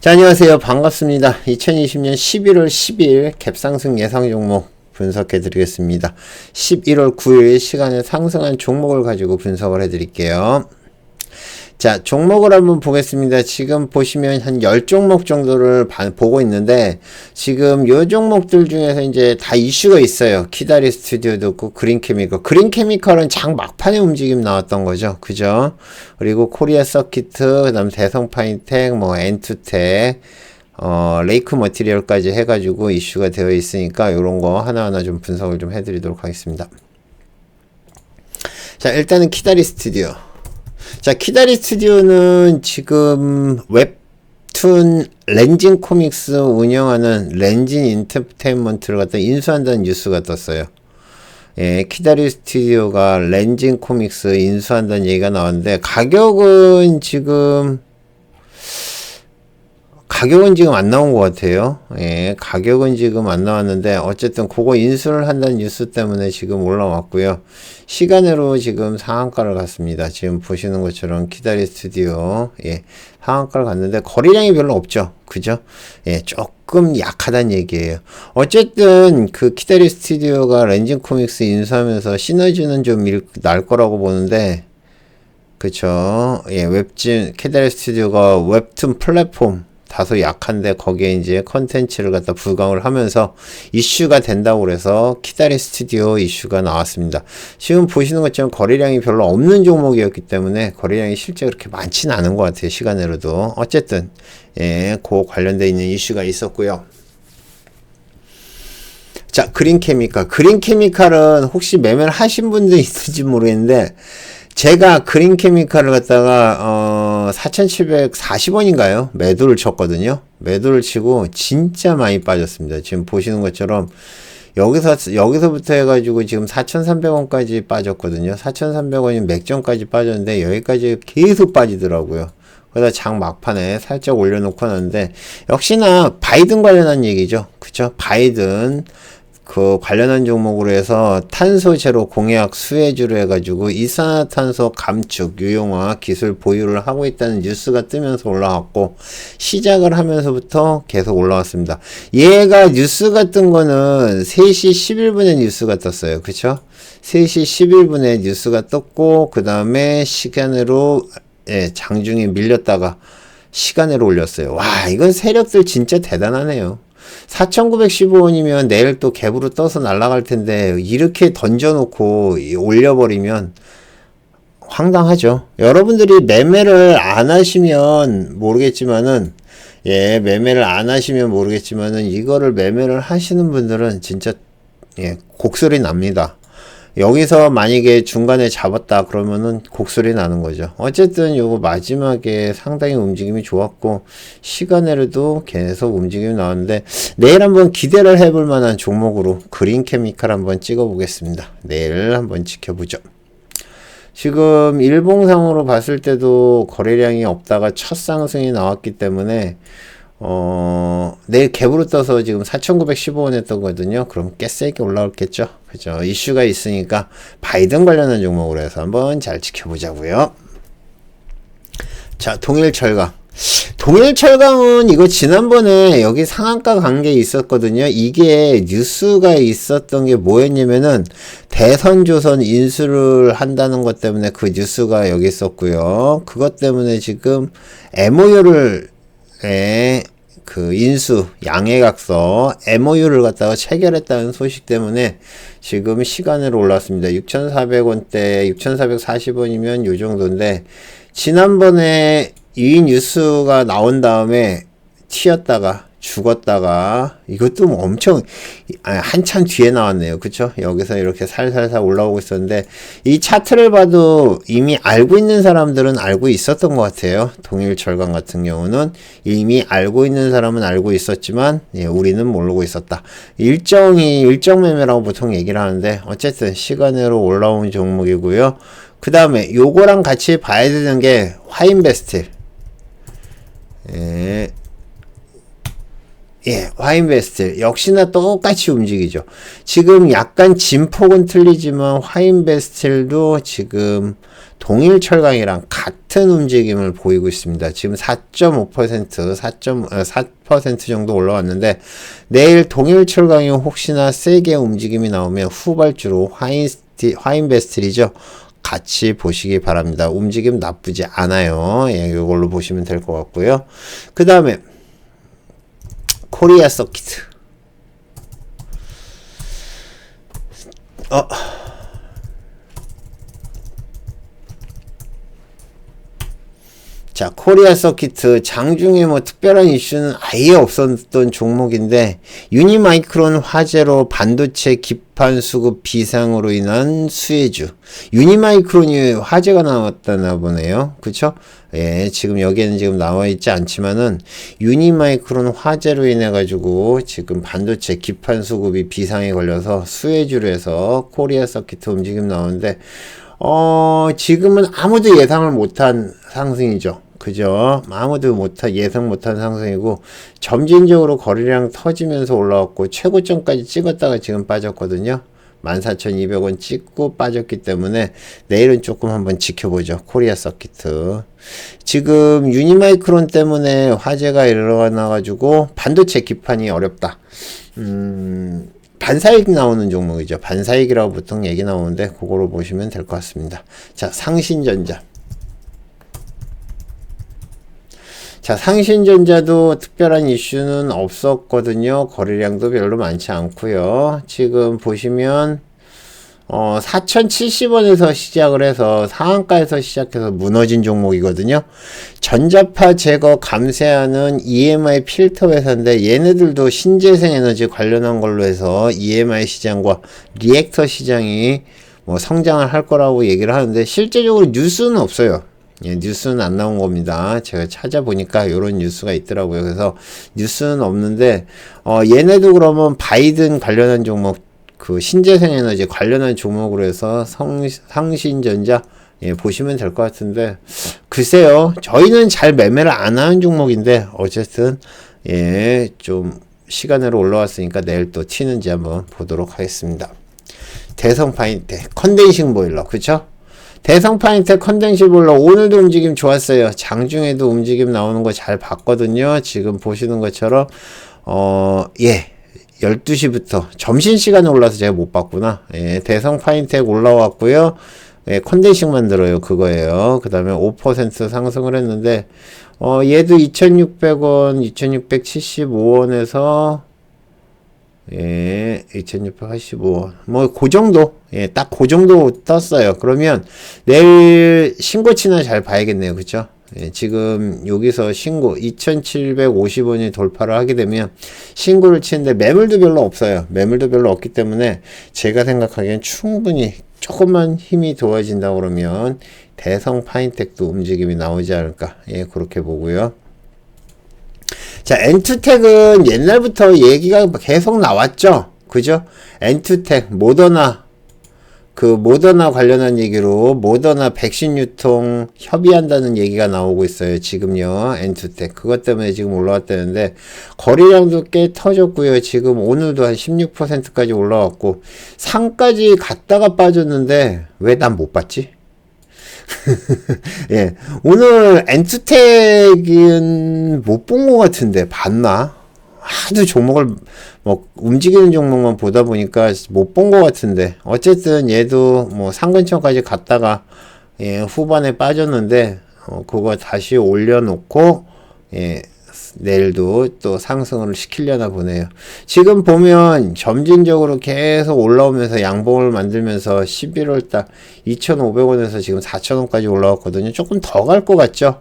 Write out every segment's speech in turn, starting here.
자, 안녕하세요. 반갑습니다. 2020년 11월 10일 갭상승 예상 종목 분석해 드리겠습니다. 11월 9일 시간에 상승한 종목을 가지고 분석을 해 드릴게요. 자, 종목을 한번 보겠습니다. 지금 보시면 한 10종목 정도를 봐- 보고 있는데, 지금 요 종목들 중에서 이제 다 이슈가 있어요. 키다리 스튜디오도 있고, 그린 케미컬. 그린 케미컬은 장 막판에 움직임 나왔던 거죠. 그죠? 그리고 코리아 서키트, 그 다음 대성 파인텍, 뭐, 엔투텍, 어, 레이크 머티리얼까지 해가지고 이슈가 되어 있으니까, 요런 거 하나하나 좀 분석을 좀 해드리도록 하겠습니다. 자, 일단은 키다리 스튜디오. 자, 키다리 스튜디오는 지금 웹툰 렌진 코믹스 운영하는 렌진 인터테인먼트를 갖다 인수한다는 뉴스가 떴어요. 예, 키다리 스튜디오가 렌진 코믹스 인수한다는 얘기가 나왔는데 가격은 지금 가격은 지금 안 나온 것 같아요. 예, 가격은 지금 안 나왔는데, 어쨌든 그거 인수를 한다는 뉴스 때문에 지금 올라왔고요. 시간으로 지금 상한가를 갔습니다. 지금 보시는 것처럼 키다리 스튜디오, 예, 상한가를 갔는데, 거래량이 별로 없죠. 그죠? 예, 조금 약하단 얘기예요. 어쨌든, 그 키다리 스튜디오가 렌진 코믹스 인수하면서 시너지는 좀 날 거라고 보는데, 그쵸. 예, 웹진, 캐다리 스튜디오가 웹툰 플랫폼 다소 약한데 거기에 이제 컨텐츠를 갖다 부강을 하면서 이슈가 된다고 그래서 키다리 스튜디오 이슈가 나왔습니다. 지금 보시는 것처럼 거래량이 별로 없는 종목이었기 때문에 거래량이 실제 그렇게 많지는 않은 것 같아요. 시간으로도. 어쨌든, 예, 그 관련돼 있는 이슈가 있었고요. 자, 그린 케미칼. 그린 케미칼은 혹시 매매를 하신 분도 있을지 모르겠는데, 제가 그린 케미칼을 갖다가, 어, 4,740원인가요? 매도를 쳤거든요. 매도를 치고 진짜 많이 빠졌습니다. 지금 보시는 것처럼, 여기서, 여기서부터 해가지고 지금 4,300원까지 빠졌거든요. 4,300원이 맥점까지 빠졌는데, 여기까지 계속 빠지더라고요. 그러다 장 막판에 살짝 올려놓고 하는데 역시나 바이든 관련한 얘기죠. 그쵸? 바이든 그 관련한 종목으로 해서 탄소 제로 공약 수혜주로 해가지고 이산화탄소 감축 유용화 기술 보유를 하고 있다는 뉴스가 뜨면서 올라왔고 시작을 하면서부터 계속 올라왔습니다. 얘가 뉴스가 뜬 거는 3시 11분에 뉴스가 떴어요. 그쵸? 3시 11분에 뉴스가 떴고 그 다음에 시간으로 예, 장중에 밀렸다가 시간으로 올렸어요. 와, 이건 세력들 진짜 대단하네요. 4,915원이면 내일 또 갭으로 떠서 날아갈 텐데, 이렇게 던져놓고 올려버리면 황당하죠. 여러분들이 매매를 안 하시면 모르겠지만은, 예, 매매를 안 하시면 모르겠지만은, 이거를 매매를 하시는 분들은 진짜, 예, 곡소리 납니다. 여기서 만약에 중간에 잡았다 그러면은 곡소리 나는 거죠. 어쨌든 요거 마지막에 상당히 움직임이 좋았고 시간에도 계속 움직임이 나왔는데 내일 한번 기대를 해볼 만한 종목으로 그린 케미칼 한번 찍어 보겠습니다. 내일 한번 지켜보죠. 지금 일봉상으로 봤을 때도 거래량이 없다가 첫 상승이 나왔기 때문에 어, 내일 갭으로 떠서 지금 4,915원 했던 거거든요. 그럼 꽤 세게 올라올겠죠. 그죠. 이슈가 있으니까 바이든 관련한 종목으로 해서 한번 잘 지켜보자고요. 자, 동일철강. 동일철강은 이거 지난번에 여기 상한가 간게 있었거든요. 이게 뉴스가 있었던 게 뭐였냐면은 대선조선 인수를 한다는 것 때문에 그 뉴스가 여기 있었고요. 그것 때문에 지금 MOU를 에, 그 인수 양해각서 MOU를 갖다가 체결했다는 소식 때문에 지금 시간으로 올랐습니다. 6,400원대 6,440원이면 요 정도인데 지난번에 이 뉴스가 나온 다음에 튀었다가 죽었다가 이것도 뭐 엄청 아, 한참 뒤에 나왔네요. 그쵸? 여기서 이렇게 살살살 올라오고 있었는데 이 차트를 봐도 이미 알고 있는 사람들은 알고 있었던 것 같아요. 동일철강 같은 경우는 이미 알고 있는 사람은 알고 있었지만 예, 우리는 모르고 있었다. 일정이 일정 매매라고 보통 얘기를 하는데 어쨌든 시간으로 올라온 종목이고요. 그 다음에 요거랑 같이 봐야 되는 게 화인베스트. 예. 예, 화인베스트 역시나 똑같이 움직이죠. 지금 약간 진폭은 틀리지만 화인 베스트도 지금 동일 철강이랑 같은 움직임을 보이고 있습니다. 지금 4.5% 4.4% 정도 올라왔는데 내일 동일 철강이 혹시나 세게 움직임이 나오면 후발주로 화인 화인 베스트리죠. 같이 보시기 바랍니다. 움직임 나쁘지 않아요. 예, 이걸로 보시면 될 것 같고요. 그 다음에 코리아 서키트. 자, 코리아 서키트 장중에 뭐 특별한 이슈는 아예 없었던 종목인데 유니마이크론 화재로 반도체 기판 수급 비상으로 인한 수혜주. 유니마이크론이 화재가 나왔다나 보네요. 그쵸? 예, 지금 여기에는 지금 나와 있지 않지만은 유니마이크론 화재로 인해 가지고 지금 반도체 기판 수급이 비상에 걸려서 수혜주로 해서 코리아 서키트 움직임 나오는데 어, 지금은 아무도 예상을 못한 상승이죠. 그죠? 아무도 못한, 예상 못한 상승이고, 점진적으로 거래량 터지면서 올라왔고, 최고점까지 찍었다가 지금 빠졌거든요. 14,200원 찍고 빠졌기 때문에 내일은 조금 한번 지켜보죠. 코리아 서키트. 지금 유니마이크론 때문에 화재가 일어나가지고 반도체 기판이 어렵다. 음, 반사익 나오는 종목이죠. 반사익이라고 보통 얘기 나오는데 그거로 보시면 될 것 같습니다. 자, 상신전자. 자, 상신전자도 특별한 이슈는 없었거든요. 거래량도 별로 많지 않고요. 지금 보시면 어, 4,070원에서 시작을 해서 상한가에서 시작해서 무너진 종목이거든요. 전자파 제거 감쇄하는 EMI 필터 회사인데 얘네들도 신재생 에너지 관련한 걸로 해서 EMI 시장과 리액터 시장이 뭐 성장을 할 거라고 얘기를 하는데 실제적으로 뉴스는 없어요. 예, 뉴스는 안 나온 겁니다. 제가 찾아보니까 이런 뉴스가 있더라고요. 그래서 뉴스는 없는데, 어, 얘네도 그러면 바이든 관련한 종목, 그 신재생 에너지 관련한 종목으로 해서 성, 상신전자, 예, 보시면 될 것 같은데, 글쎄요. 저희는 잘 매매를 안 하는 종목인데, 어쨌든, 예, 좀, 시간으로 올라왔으니까 내일 또 튀는지 한번 보도록 하겠습니다. 대성 파인테, 컨덴싱 보일러, 그쵸? 대성 파인텍 컨덴시 볼러 오늘도 움직임 좋았어요. 장중에도 움직임 나오는 거 잘 봤거든요. 지금 보시는 것처럼 어, 예. 12시부터 점심시간에 올라서 제가 못 봤구나. 예, 대성 파인텍 올라왔고요. 예, 컨덴싱 만 들어요. 그거예요. 그 다음에 5% 상승을 했는데, 어, 얘도 2,600원, 2,675원에서 예, 2685원. 뭐, 그 정도. 예, 딱 그 정도 떴어요. 그러면 내일 신고치나 잘 봐야겠네요. 그쵸? 예, 지금 여기서 신고 2750원이 돌파를 하게 되면 신고를 치는데 매물도 별로 없어요. 매물도 별로 없기 때문에 제가 생각하기엔 충분히 조금만 힘이 도와진다 그러면 대성 파인텍도 움직임이 나오지 않을까. 예, 그렇게 보고요. 자, 엔투텍은 옛날부터 얘기가 계속 나왔죠. 그죠? 엔투텍, 모더나, 그 모더나 관련한 얘기로 모더나 백신 유통 협의한다는 얘기가 나오고 있어요. 지금요. 엔투텍. 그것 때문에 지금 올라왔다는데 거래량도 꽤 터졌고요. 지금 오늘도 한 16%까지 올라왔고 상까지 갔다가 빠졌는데 왜 난 못 봤지? 예. 오늘 엔투텍은 못 본 것 같은데, 봤나? 하도 종목을, 뭐, 움직이는 종목만 보다 보니까 못 본 것 같은데. 어쨌든 얘도 뭐 상근처까지 갔다가, 예, 후반에 빠졌는데, 어, 그거 다시 올려놓고, 예, 내일도 또 상승을 시키려나 보네요. 지금 보면 점진적으로 계속 올라오면서 양봉을 만들면서 11월 딱 2,500원에서 지금 4,000원까지 올라왔거든요. 조금 더 갈 것 같죠?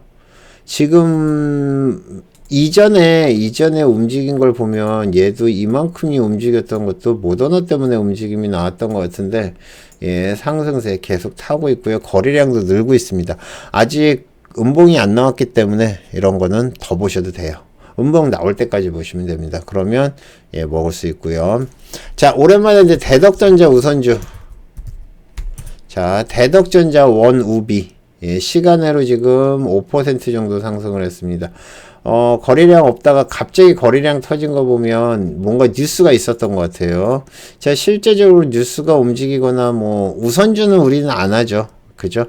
지금 이전에 이전에 움직인 걸 보면 얘도 이만큼이 움직였던 것도 모더나 때문에 움직임이 나왔던 것 같은데 예 상승세 계속 타고 있고요 거래량도 늘고 있습니다 아직 음봉이 안 나왔기 때문에 이런 거는 더 보셔도 돼요. 음봉 나올 때까지 보시면 됩니다. 그러면 예, 먹을 수 있고요. 자, 오랜만에 이제 대덕전자 우선주. 자, 대덕전자 원우비. 예, 시간으로 지금 5% 정도 상승을 했습니다. 어, 거래량 없다가 갑자기 거래량 터진 거 보면 뭔가 뉴스가 있었던 것 같아요. 자, 실제적으로 뉴스가 움직이거나 뭐 우선주는 우리는 안 하죠. 그죠?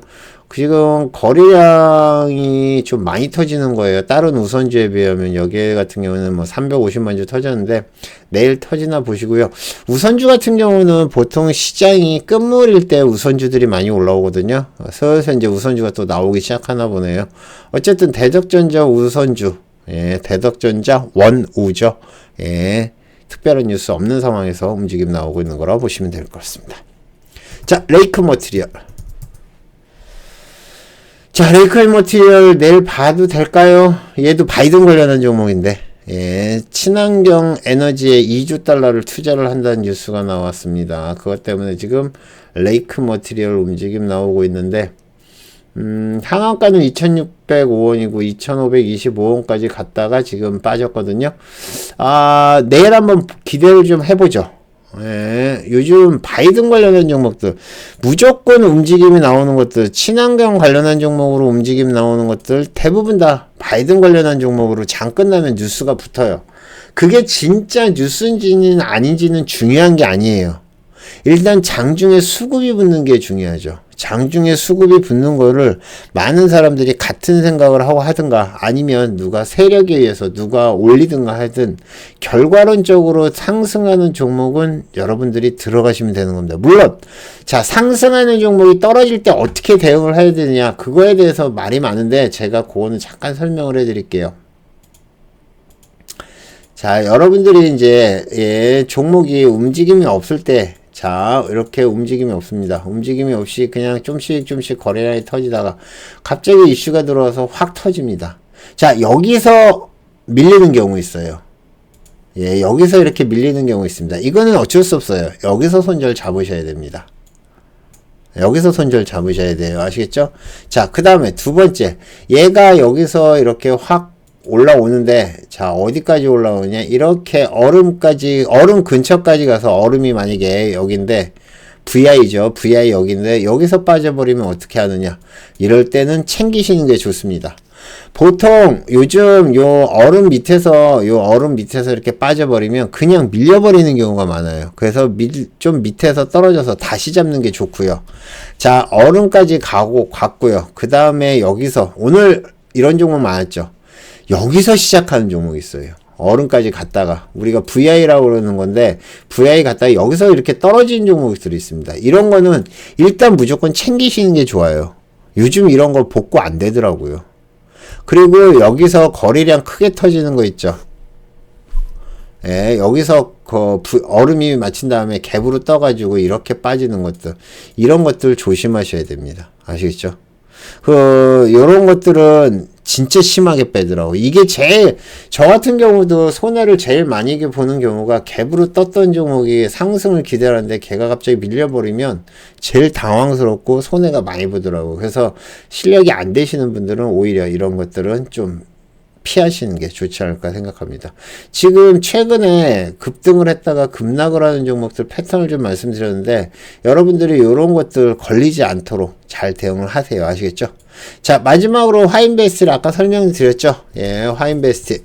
지금 거래량이 좀 많이 터지는 거예요. 다른 우선주에 비하면 여기 같은 경우는 뭐 350만 주 터졌는데 내일 터지나 보시고요. 우선주 같은 경우는 보통 시장이 끝물일 때 우선주들이 많이 올라오거든요. 슬슬 이제 우선주가 또 나오기 시작하나 보네요. 어쨌든 대덕전자 우선주, 예, 대덕전자 원우죠. 예, 특별한 뉴스 없는 상황에서 움직임 나오고 있는 거라고 보시면 될 것 같습니다. 자, 레이크 머티리얼. 자, 레이클 머티리얼 내일 봐도 될까요? 얘도 바이든 관련한 종목인데, 예, 친환경 에너지에 2주 달러를 투자를 한다는 뉴스가 나왔습니다. 그것 때문에 지금 레이크 머티리얼 움직임 나오고 있는데, 음, 상한가는 2,605원이고 2,525원까지 갔다가 지금 빠졌거든요. 아, 내일 한번 기대를 좀 해보죠. 예, 요즘 바이든 관련한 종목들 무조건 움직임이 나오는 것들 친환경 관련한 종목으로 움직임 나오는 것들 대부분 다 바이든 관련한 종목으로 장 끝나면 뉴스가 붙어요. 그게 진짜 뉴스인지는 아닌지는 중요한 게 아니에요. 일단 장중에 수급이 붙는 게 중요하죠. 장중에 수급이 붙는 거를 많은 사람들이 같은 생각을 하고 하든가 아니면 누가 세력에 의해서 누가 올리든가 하든 결과론적으로 상승하는 종목은 여러분들이 들어가시면 되는 겁니다. 물론 자 상승하는 종목이 떨어질 때 어떻게 대응을 해야 되느냐 그거에 대해서 말이 많은데 제가 그거는 잠깐 설명을 해드릴게요. 자 여러분들이 이제 예, 종목이 움직임이 없을 때 자, 이렇게 움직임이 없습니다. 움직임이 없이 그냥 좀씩 좀씩 거래량이 터지다가 갑자기 이슈가 들어와서 확 터집니다. 자, 여기서 밀리는 경우 있어요. 예, 여기서 이렇게 밀리는 경우 있습니다. 이거는 어쩔 수 없어요. 여기서 손절 잡으셔야 됩니다. 여기서 손절 잡으셔야 돼요. 아시겠죠? 자, 그 다음에 두 번째. 얘가 여기서 이렇게 확 올라오는데 자 어디까지 올라오냐? 이렇게 얼음까지 얼음 근처까지 가서 얼음이 만약에 여긴데 VI죠. VI 여기인데 여기서 빠져버리면 어떻게 하느냐? 이럴 때는 챙기시는 게 좋습니다. 보통 요즘 요 얼음 밑에서 요 얼음 밑에서 이렇게 빠져버리면 그냥 밀려버리는 경우가 많아요. 그래서 밀, 좀 밑에서 떨어져서 다시 잡는 게 좋고요. 자 얼음까지 가고 갔고요. 그 다음에 여기서 오늘 이런 종목 많았죠 여기서 시작하는 종목이 있어요. 얼음까지 갔다가 우리가 VI라고 그러는 건데 VI 갔다가 여기서 이렇게 떨어지는 종목들이 있습니다. 이런 거는 일단 무조건 챙기시는 게 좋아요. 요즘 이런 걸 복구 안 되더라고요. 그리고 여기서 거래량 크게 터지는 거 있죠. 예, 여기서 그 얼음이 맞힌 다음에 갭으로 떠가지고 이렇게 빠지는 것들 이런 것들 조심하셔야 됩니다. 아시겠죠? 그 요런 것들은 진짜 심하게 빼더라고. 이게 제일, 저 같은 경우도 손해를 제일 많이 보는 경우가 갭으로 떴던 종목이 상승을 기대하는데 걔가 갑자기 밀려버리면 제일 당황스럽고 손해가 많이 보더라고. 그래서 실력이 안 되시는 분들은 오히려 이런 것들은 좀 피하시는 게 좋지 않을까 생각합니다. 지금 최근에 급등을 했다가 급락을 하는 종목들 패턴을 좀 말씀드렸는데 여러분들이 이런 것들 걸리지 않도록 잘 대응을 하세요. 아시겠죠? 자, 마지막으로 화인베스트를 아까 설명드렸죠? 예, 화인베스트.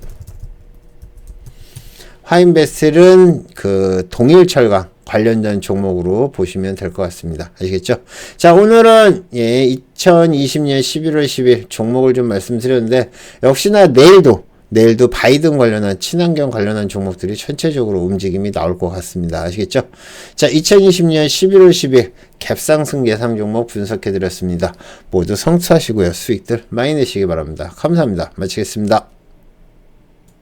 화인베스트는 그 동일철강 관련된 종목으로 보시면 될 것 같습니다. 아시겠죠? 자, 오늘은 예, 2020년 11월 10일 종목을 좀 말씀드렸는데 역시나 내일도 내일도 바이든 관련한 친환경 관련한 종목들이 전체적으로 움직임이 나올 것 같습니다. 아시겠죠? 자, 2020년 11월 10일 갭상승 예상 종목 분석해 드렸습니다. 모두 성투하시고요. 수익들 많이 내시기 바랍니다. 감사합니다. 마치겠습니다.